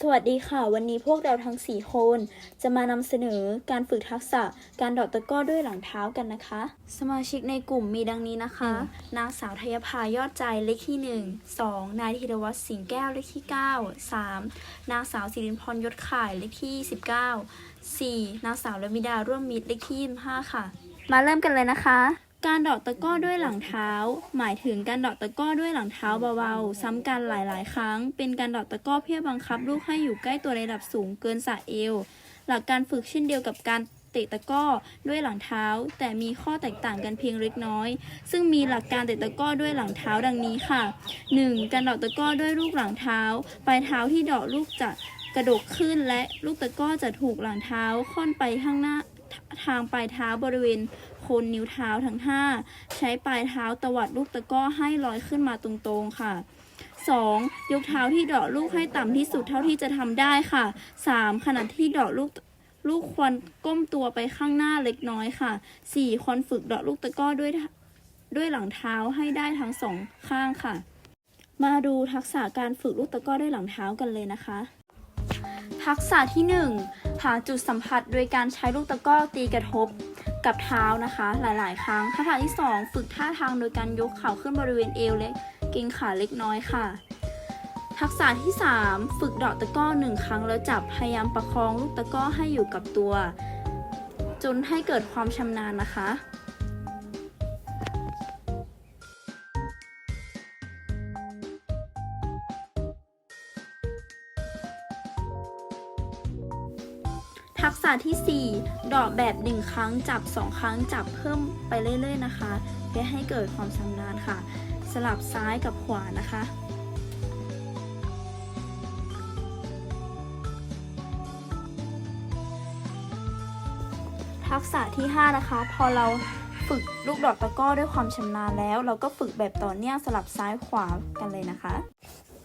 สวัสดีค่ะ วันนี้พวกเราทั้ง 4 คน จะมานำเสนอการฝึกทักษะการเดอดตะกร้อด้วยหลังเท้ากันนะคะ สมาชิกในกลุ่มมีดังนี้นะคะ นางสาวทยภายอดใจเลขที่ 1 2 นายธีรวัตรสิงห์แก้วเลขที่ 9 3 นางสาวสิรินพรยศข่ายเลขที่ 19 4 นางสาวละมิดาร่วมมิตรเลขที่25ค่ะ มาเริ่มกันเลยนะคะ การดอกตะก้อด้วยหลังเท้า หมายถึงการดอกตะก้อด้วยหลังเท้าเบาๆ ซ้ำกันหลายๆ ครั้ง เป็นการดอกตะก้อเพื่อบังคับลูกให้อยู่ใกล้ตัวในระดับสูงเกินสะเอว หลักการฝึกเช่นเดียวกับการเตะตะก้อด้วยหลังเท้า แต่มีข้อแตกต่างกันเพียงเล็กน้อย ซึ่งมีหลักการเตะตะก้อด้วยหลังเท้าดังนี้ค่ะ 1. การดอกตะก้อด้วยลูกหลังเท้า ปลายเท้าที่ดอกลูกจะกระดกขึ้นและลูกตะก้อจะถูกหลังเท้าค่อนไปข้างหน้า ทางปลายเท้าบริเวณโคนนิ้วเท้าทั้ง 5 ใช้ปลายเท้าตวัดลูกตะก้อให้ลอยขึ้นมาตรงๆค่ะ 2. ยกเท้าที่เดาะลูกให้ต่ำที่สุดเท่าที่จะทำได้ค่ะ 3. ขณะที่เดาะลูกลูกควรก้มตัวไปข้างหน้าเล็กน้อยค่ะ 4. ควรฝึกเดาะลูกตะก้อด้วยด้วยหลังเท้าให้ได้ทั้งสองข้างค่ะ มาดูทักษะการฝึกลูกตะก้อด้วยหลังเท้ากันเลยนะคะ ทักษะที่ 1 หาจุดสัมผัสโดยการใช้ลูกตะกร้อตีกระทบกับเท้านะคะ หลาย ๆ ครั้งทักษะที่ 2 ฝึกท่าทางโดยการยกเข่าขึ้นบริเวณเอวและเกรงขาเล็กน้อยค่ะ ทักษะที่ 3 ฝึกเดาะตะกร้อหนึ่งครั้งแล้วจับพยายามประคองลูกตะกร้อให้อยู่กับตัว จนให้เกิดความชำนาญนะคะ ทักษะทีสี่ 4 ดอกแบบหนึ่งครั้งจับสองครั้งจับเพิ่มไปเรื่อยๆนะคะ เพื่อให้เกิดความชำนาญค่ะ สลับซ้ายกับขวานะคะทักษะที่ 5 นะคะ พอเราฝึกลูกดอกตะก้อด้วยความชำนาญแล้ว เราก็ฝึกแบบต่อเนื่องสลับซ้ายขวากันเลยนะคะ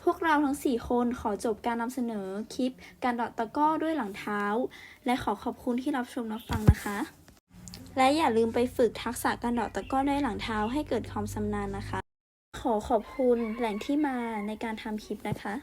วกเราทั้ง 4 คนขอจบการนำเสนอคลิป การดอดตะก้อด้วยหลังเท้า และขอขอบคุณที่รับชมรับฟังนะคะ และอย่าลืมไปฝึกทักษะการดอดตะก้อด้วยหลังเท้าให้เกิดความชำนาญนะคะ ขอขอบคุณแหล่งที่มาในการทำคลิปนะคะ